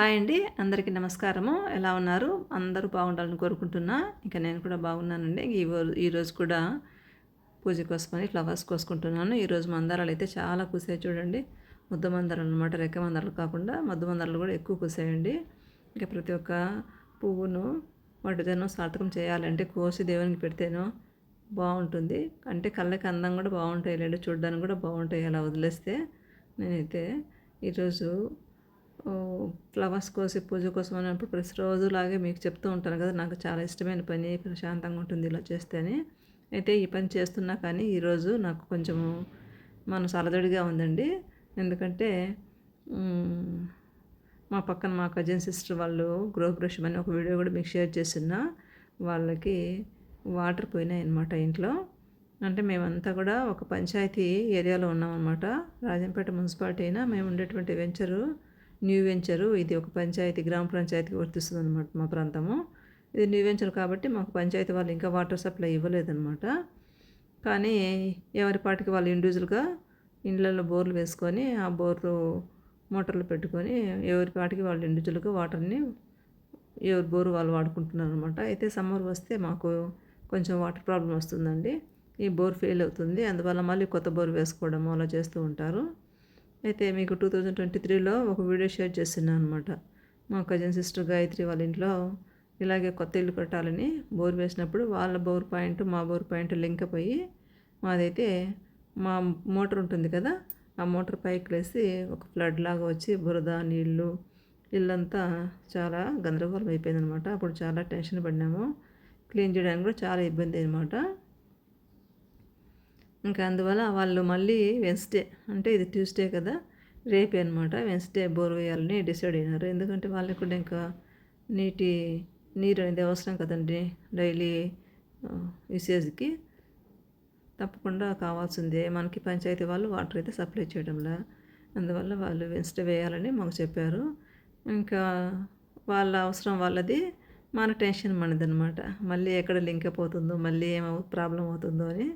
Hi అండి. అందరికీ నమస్కారము. ఎలా ఉన్నారు? అందరూ బాగుండాలని కోరుకుంటున్నా. ఇంకా నేను కూడా బాగున్నానండి. ఈ ఈరోజు కూడా పూజ కోసమని ఫ్లవర్స్ కోసుకుంటున్నాను. ఈరోజు మందారాలు అయితే చాలా కూసాయి చూడండి. ముద్ద మందారాలు అనమాట రెక్క మందారాలు కాకుండా మద్దు మందారాలు కూడా ఎక్కువ కూసాయండి ఇంకా ప్రతి ఒక్క పువ్వును వాటితోనో సార్థకం చేయాలంటే కోసి దేవునికి పెడితేనో బాగుంటుంది. అంటే కళ్ళకి అందం కూడా బాగుంటాయి లేండి. చూడడానికి కూడా బాగుంటాయి. అలా వదిలేస్తే నేనైతే ఈరోజు ఫ్లవర్స్ కోసి పూజ కోసం అన్నప్పుడు ప్రతిరోజు లాగే మీకు చెప్తూ ఉంటాను కదా నాకు చాలా ఇష్టమైన పని ప్రశాంతంగా ఉంటుంది ఇలా చేస్తేనే. అయితే ఈ పని చేస్తున్నా కానీ ఈరోజు నాకు కొంచెము మన అలదడిగా ఉందండి. ఎందుకంటే మా పక్కన మా కజిన్ సిస్టర్ వాళ్ళు గృహప్రవేశం అని ఒక వీడియో కూడా మీకు షేర్ చేసిన వాళ్ళకి వాటర్ పోయినాయి అనమాట ఇంట్లో. అంటే మేమంతా కూడా ఒక పంచాయతీ ఏరియాలో ఉన్నామన్నమాట. రాజంపేట మున్సిపాలిటీ అయినా మేము ఉండేటువంటి వెంచరు న్యూ వెంచరు ఇది ఒక పంచాయతీ గ్రామ పంచాయతీకి వర్తిస్తుంది అనమాట మా ప్రాంతము. ఇది న్యూ వెంచర్ కాబట్టి మాకు పంచాయతీ వాళ్ళు ఇంకా వాటర్ సప్లై ఇవ్వలేదన్నమాట. కానీ ఎవరి పాటికి వాళ్ళు ఇండివిజువల్గా ఇండ్లలో బోర్లు వేసుకొని ఆ బోర్లు మోటార్లు పెట్టుకొని ఎవరి పాటికి వాళ్ళు ఇండివిజువల్గా వాటర్ని ఎవరి బోరు వాళ్ళు వాడుకుంటున్నారు అనమాట అయితే సమ్మర్ వస్తే మాకు కొంచెం వాటర్ ప్రాబ్లం వస్తుందండి. ఈ బోర్ ఫెయిల్ అవుతుంది. అందువల్ల మళ్ళీ కొత్త బోర్ వేసుకోవడం అలా చేస్తూ ఉంటారు. అయితే మీకు టూ థౌజండ్ ట్వంటీ త్రీలో ఒక వీడియో షేర్ చేస్తున్నాను అనమాట మా కజిన్ సిస్టర్ గాయత్రి వాళ్ళ ఇంట్లో ఇలాగే కొత్త ఇల్లు కట్టాలని బోర్ వేసినప్పుడు వాళ్ళ బోర్ పాయింట్ మా బోర్ పాయింట్ లింక్ అయ్యి మాదైతే మా మోటార్ ఉంటుంది కదా ఆ మోటార్ పైకి వేసి ఒక ఫ్లడ్ లాగా వచ్చి బురద నీళ్ళు ఇల్లంతా చాలా గందరగోళం అయిపోయింది అనమాట అప్పుడు చాలా టెన్షన్ పడినాము. క్లీన్ చేయడానికి కూడా చాలా ఇబ్బంది అనమాట ఇంకా అందువల్ల వాళ్ళు మళ్ళీ వెన్స్డే అంటే ఇది ట్యూస్డే కదా రేపే అనమాట వెన్స్డే బోర్ వేయాలని డిసైడ్ అయినారు. ఎందుకంటే వాళ్ళకి కూడా ఇంకా నీటి నీరు అనేది అవసరం కదండి డైలీ యూసేజ్కి. తప్పకుండా కావాల్సిందే. మనకి పంచాయతీ వాళ్ళు వాటర్ అయితే సప్లై చేయడంలా. అందువల్ల వాళ్ళు వెన్స్డే వేయాలని మాకు చెప్పారు. ఇంకా వాళ్ళ అవసరం వాళ్ళది మన టెన్షన్ మనదనమాట మళ్ళీ ఎక్కడ లింక్ అయిపోతుందో మళ్ళీ ఏమో ప్రాబ్లం అవుతుందో అని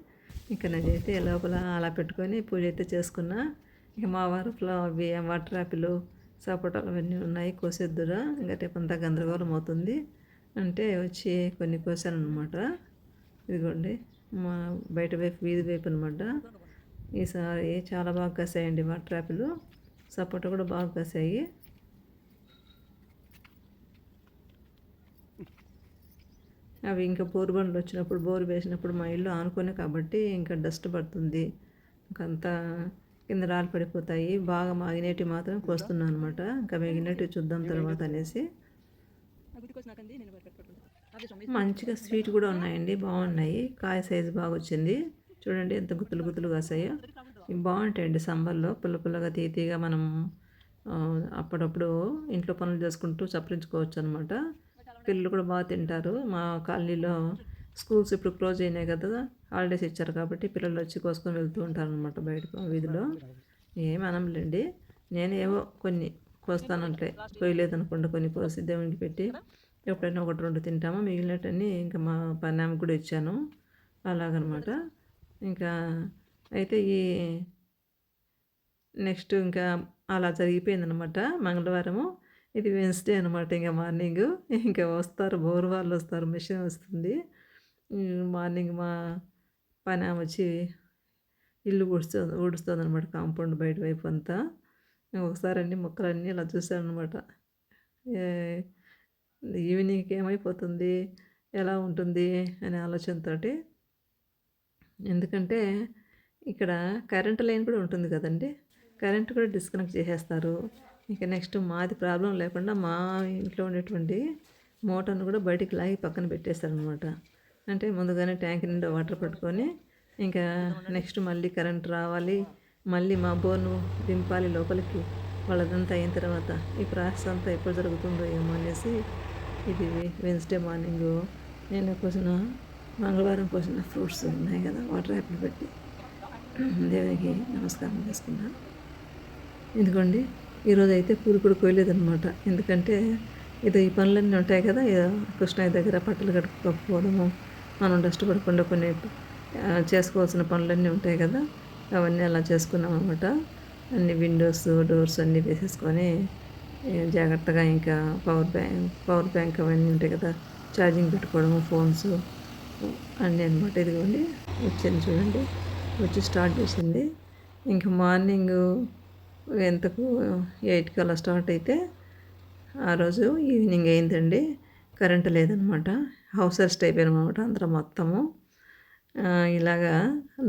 ఇక నేనైతే లోపల అలా పెట్టుకొని పూజ అయితే చేసుకున్నా. ఇక మా వారు అవి వాటర్ యాపిల్ సపోటాలు అవన్నీ ఉన్నాయి. కోసేద్దురా. ఇంకా రేపు అంతా గందరగోళం అవుతుంది. అంటే వచ్చి కొన్ని కోసాను అనమాట ఇదిగోండి. మా బయట వైపు వీధి వైపు అనమాట ఈసారి చాలా బాగా కాసాయండి వాటర్ యాపిల్ సపోటా కూడా బాగా కాసాయి. అవి ఇంకా బోరు బండ్లు వచ్చినప్పుడు బోరు వేసినప్పుడు మా ఇల్లు ఆనుకొని కాబట్టి ఇంకా డస్ట్ పడుతుంది. ఇంకంతా కింద రాళ్ళు పడిపోతాయి. బాగా మాగినేటివి మాత్రం కోస్తున్నాను అనమాట ఇంకా మిగిలినట్టు చూద్దాం తర్వాత అనేసి. మంచిగా స్వీట్ కూడా ఉన్నాయండి. బాగున్నాయి. కాయ సైజు బాగా వచ్చింది చూడండి ఎంత గుత్తులు గుత్తులు కాసాయో. ఇవి బాగుంటాయండి సంబర్లో. పుల్ల పుల్లగా తీతీగా మనం అప్పుడప్పుడు ఇంట్లో పనులు చేసుకుంటూ చప్పరించుకోవచ్చు అనమాట పిల్లలు కూడా బాగా తింటారు. మా కాలనీలో స్కూల్స్ ఇప్పుడు క్లోజ్ అయినాయి కదా హాలిడేస్ ఇచ్చారు కాబట్టి పిల్లలు వచ్చి కోసుకొని వెళ్తూ ఉంటారు అనమాట బయట వీధిలో. ఏమి అనంలేండి నేను ఏవో కొన్ని కోస్తానంటే కొయ్యలేదనుకోండి కొన్ని కోసి దేవునికి పెట్టి ఎప్పుడైనా ఒకటి రెండు తింటామో. మిగిలినట్టని ఇంకా మా పన్నామకి కూడా ఇచ్చాను. అలాగనమాట. ఇంకా అయితే ఈ నెక్స్ట్ ఇంకా అలా జరిగిపోయిందనమాట మంగళవారము ఇది వెన్స్డే అనమాట ఇంకా మార్నింగ్. ఇంకా వస్తారు బోర్ వాళ్ళు వస్తారు మిషన్ వస్తుంది. మార్నింగ్ మా పని వచ్చి ఇల్లు ఊడుస్తుంది ఊడుస్తుంది అనమాట కాంపౌండ్ బయట వైపు అంతా. ఒకసారి అన్ని మొక్కలన్నీ ఇలా చూశాను అనమాట ఈవినింగ్కి ఏమైపోతుంది ఎలా ఉంటుంది అనే ఆలోచనతో ఎందుకంటే ఇక్కడ కరెంట్ లైన్ కూడా ఉంటుంది కదండి. కరెంట్ కూడా డిస్కనెక్ట్ చేసేస్తారు. ఇక నెక్స్ట్ మాది ప్రాబ్లం లేకుండా మా ఇంట్లో ఉండేటువంటి మోటార్ను కూడా బయటికి లాగి పక్కన పెట్టేస్తారనమాట అంటే ముందుగానే ట్యాంక్ నిండా వాటర్ పట్టుకొని ఇంకా నెక్స్ట్ మళ్ళీ కరెంట్ రావాలి. మళ్ళీ మా బోర్ను దింపాలి లోపలికి. వాళ్ళదంతా అయిన తర్వాత ఈ ప్రాసెస్ అంతా ఎప్పుడు జరుగుతుందో ఏమో అనేసి ఇది వెన్స్డే మార్నింగ్ నేను కోసిన మంగళవారం కోసిన ఫ్రూట్స్ ఉన్నాయి కదా వాటర్ యాపిల్ పెట్టి. దేవునికి నమస్కారం చేసుకున్నాను ఎందుకండి ఈరోజు అయితే పూలు కూడా కోయలేదనమాట ఎందుకంటే ఇది ఈ పనులన్నీ ఉంటాయి కదా కృష్ణయ్య దగ్గర బట్టలు కట్టుకోకపోవడము మనం డస్ట్ పడకుండా కొన్ని చేసుకోవాల్సిన పనులన్నీ ఉంటాయి కదా అవన్నీ అలా చేసుకున్నాం అనమాట అన్ని విండోస్ డోర్స్ అన్నీ వేసేసుకొని జాగ్రత్తగా ఇంకా పవర్ బ్యాంక్ పవర్ బ్యాంక్ అవన్నీ ఉంటాయి కదా ఛార్జింగ్ పెట్టుకోవడము ఫోన్స్ అన్నీ అనమాట ఇదిగోండి వచ్చింది చూడండి వచ్చి స్టార్ట్ చేసింది. ఇంకా మార్నింగ్ ఎంతకు ఎయిట్కి అలా స్టార్ట్ అయితే ఆ రోజు ఈవినింగ్ అయిందండి. కరెంటు లేదనమాట. హౌస్ అరెస్ట్ అయిపోయామన్నమాట అందరం మొత్తము. ఇలాగా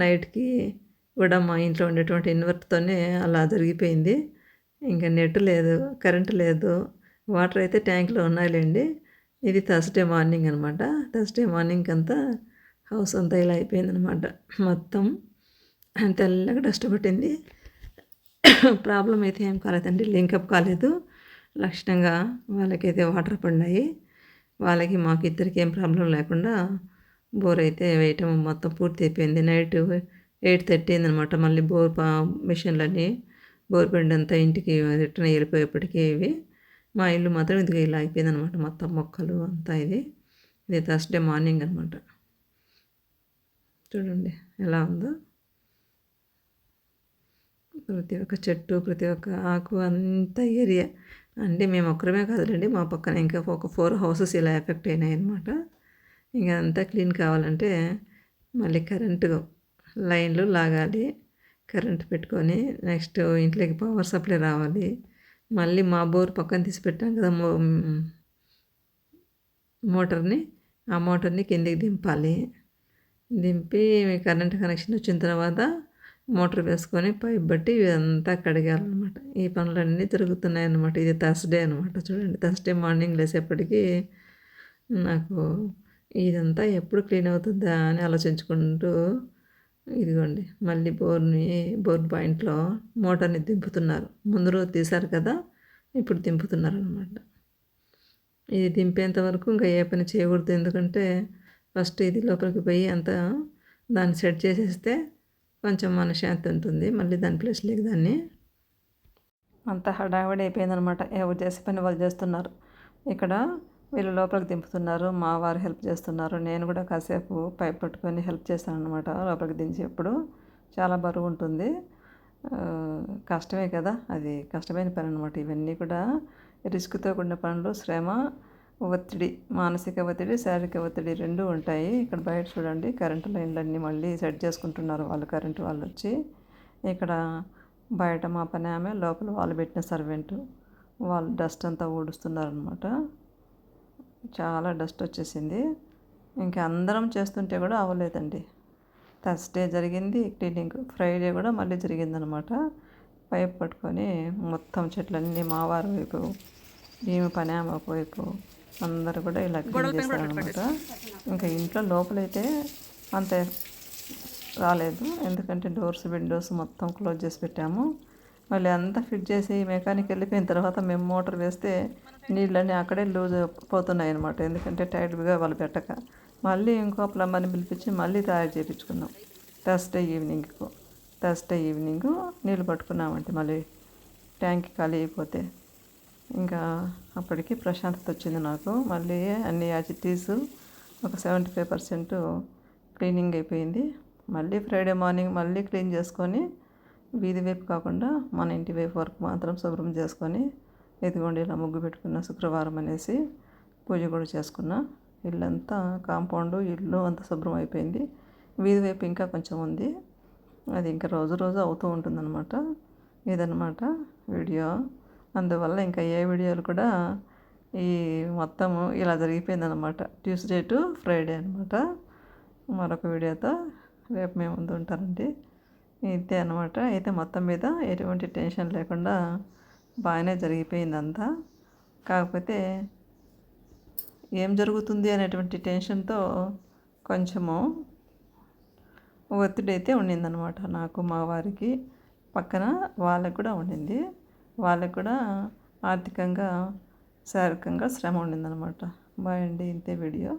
నైట్కి కూడా మా ఇంట్లో ఉండేటువంటి ఇన్వర్టర్తోనే అలా జరిగిపోయింది. ఇంకా నెట్ లేదు కరెంటు లేదు వాటర్ అయితే ట్యాంక్లో ఉన్నాయిలేండి. ఇది థర్స్డే మార్నింగ్ అనమాట థర్స్డే మార్నింగ్ అంతా హౌస్ అంతా ఇలా అయిపోయిందనమాట మొత్తం తెల్లగా డస్ట్ పట్టింది. ప్రాబ్లం అయితే ఏం కాలేదండి లింకప్ కాలేదు. లక్షణంగా వాళ్ళకైతే వాటర్ పడినాయి. వాళ్ళకి మాకు ఇద్దరికి ఏం ప్రాబ్లం లేకుండా బోర్ అయితే వేయటం మొత్తం పూర్తి అయిపోయింది. నైట్ ఎయిట్ థర్టీ అయిందనమాట మళ్ళీ బోర్ మిషన్లన్నీ బోర్ బండి అంతా ఇంటికి రిటర్న్ వెళ్ళిపోయేప్పటికీ ఇవి. మా ఇల్లు మాత్రం ఇదిగో ఇలా అయిపోయింది అనమాట మొత్తం మొక్కలు అంతా ఇది. ఇది థర్స్డే మార్నింగ్ అనమాట. చూడండి ఎలా ఉందో. ప్రతి ఒక్క చెట్టు ప్రతి ఒక్క ఆకు అంత ఏరియా. అంటే మేము ఒక్కరమే కాదులేండి మా పక్కన ఇంకా ఒక ఫోర్ హౌసెస్ ఇలా ఎఫెక్ట్ అయినాయి అనమాట ఇంకా అంతా క్లీన్ కావాలంటే మళ్ళీ కరెంటు లైన్లు లాగాలి కరెంట్ పెట్టుకొని నెక్స్ట్ ఇంట్లోకి పవర్ సప్లై రావాలి. మళ్ళీ మా బోర్ పక్కన తీసి పెట్టాం కదా మో మోటార్ని ఆ మోటార్ని కిందికి దింపాలి. దింపి కరెంట్ కనెక్షన్ వచ్చిన తర్వాత మోటార్ వేసుకొని పైప్ బట్టి ఇదంతా కడిగాలన్నమాట ఈ పనులన్నీ తిరుగుతున్నాయి అన్నమాట ఇది థర్స్డే అనమాట చూడండి థర్స్డే మార్నింగ్ లేసేపటికి నాకు ఇదంతా ఎప్పుడు క్లీన్ అవుతుందా అని ఆలోచించుకుంటూ ఇదిగోండి మళ్ళీ బోర్ని బోర్ పాయింట్లో మోటార్ని దింపుతున్నారు. ముందు రోజు తీశారు కదా ఇప్పుడు దింపుతున్నారు అనమాట ఇది దింపేంత వరకు ఇంకా ఏ పని చేయకూడదు. ఎందుకంటే ఫస్ట్ ఇది లోపలికి పోయి అంతా దాన్ని సెట్ చేసేస్తే కొంచెం మనశ్శాంతి ఉంటుంది మళ్ళీ దాని ప్లేస్లోకి దాన్ని అంత హడావిడి అయిపోయిందనమాట. ఎవరు చేసే పని వాళ్ళు చేస్తున్నారు. ఇక్కడ వీళ్ళు లోపలికి దింపుతున్నారు. మా వారు హెల్ప్ చేస్తున్నారు. నేను కూడా కాసేపు పైప్ పట్టుకొని హెల్ప్ చేశాను అనమాట లోపలికి దించేప్పుడు చాలా బరువు ఉంటుంది. కష్టమే కదా. అది కష్టమైన పని అనమాట ఇవన్నీ కూడా రిస్క్తో కూడిన పనులు శ్రమ ఒత్తిడి మానసిక ఒత్తిడి శారీరక ఒత్తిడి రెండు ఉంటాయి. ఇక్కడ బయట చూడండి కరెంటు లైన్లన్నీ మళ్ళీ సెట్ చేసుకుంటున్నారు వాళ్ళు కరెంటు వాళ్ళు వచ్చి ఇక్కడ బయట మా పని ఆమె లోపల వాళ్ళు పెట్టిన సర్వెంట్. వాళ్ళు డస్ట్ అంతా ఊడుస్తున్నారనమాట చాలా డస్ట్ వచ్చేసింది. ఇంకా అందరం చేస్తుంటే కూడా అవ్వలేదండి. థర్స్డే జరిగింది క్లీనింగ్. ఫ్రైడే కూడా మళ్ళీ జరిగిందనమాట పైప్ పట్టుకొని మొత్తం చెట్లన్నీ మావారు వైపు మేము పని ఆమె వైపు అందరు కూడా ఇలా క్లీన్ చేస్తారనమాట ఇంకా ఇంట్లో లోపలైతే అంత రాలేదు. ఎందుకంటే డోర్స్ విండోస్ మొత్తం క్లోజ్ చేసి పెట్టాము. మళ్ళీ అంతా ఫిట్ చేసి మెకానిక్ వెళ్ళిపోయిన తర్వాత మేము మోటార్ వేస్తే నీళ్ళన్నీ అక్కడే లూజ్ పోతున్నాయి అనమాట ఎందుకంటే టైట్గా వాళ్ళు పెట్టక. మళ్ళీ ఇంకో ప్లంబర్ని పిలిపించి మళ్ళీ తయారు చేయించుకున్నాం. థర్స్డే ఈవినింగ్కు. థర్స్డే ఈవినింగ్ నీళ్ళు పట్టుకున్నామంటే మళ్ళీ ట్యాంక్ ఖాళీ అయిపోతే ఇంకా అప్పటికి ప్రశాంతత వచ్చింది నాకు. మళ్ళీ అన్ని యాజిటీస్ ఒక సెవెంటీ ఫైవ్ పర్సెంట్ క్లీనింగ్ అయిపోయింది. మళ్ళీ ఫ్రైడే మార్నింగ్ మళ్ళీ క్లీన్ చేసుకొని వీధి వైపు కాకుండా మన ఇంటి వైపు వరకు మాత్రం శుభ్రం చేసుకొని ఇదిగోండి ఇలా ముగ్గు పెట్టుకున్న శుక్రవారం అనేసి పూజ కూడా చేసుకున్నా. ఇల్లంతా కాంపౌండ్ ఇల్లు అంతా శుభ్రం అయిపోయింది. వీధి వైపు ఇంకా కొంచెం ఉంది. అది ఇంకా రోజు రోజు అవుతూ ఉంటుందన్నమాట. ఇదన్నమాట వీడియో. అందువల్ల ఇంకా ఏ వీడియోలు కూడా ఈ మొత్తము ఇలా జరిగిపోయిందనమాట ట్యూస్డే టు ఫ్రైడే అనమాట మరొక వీడియోతో రేపు మేము ముందు ఉంటారండి ఇంతే అనమాట అయితే మొత్తం మీద ఎటువంటి టెన్షన్ లేకుండా బాగానే జరిగిపోయింది అంతా కాకపోతే ఏం జరుగుతుంది అనేటువంటి టెన్షన్తో కొంచెము ఒత్తిడి అయితే ఉండిందనమాట నాకు మా వారికి పక్కన వాళ్ళకు కూడా ఉండింది. వాళ్ళకు కూడా ఆర్థికంగా శారీరకంగా శ్రమ ఉండిందనమాట బాయ్ అండి ఇంతే వీడియో.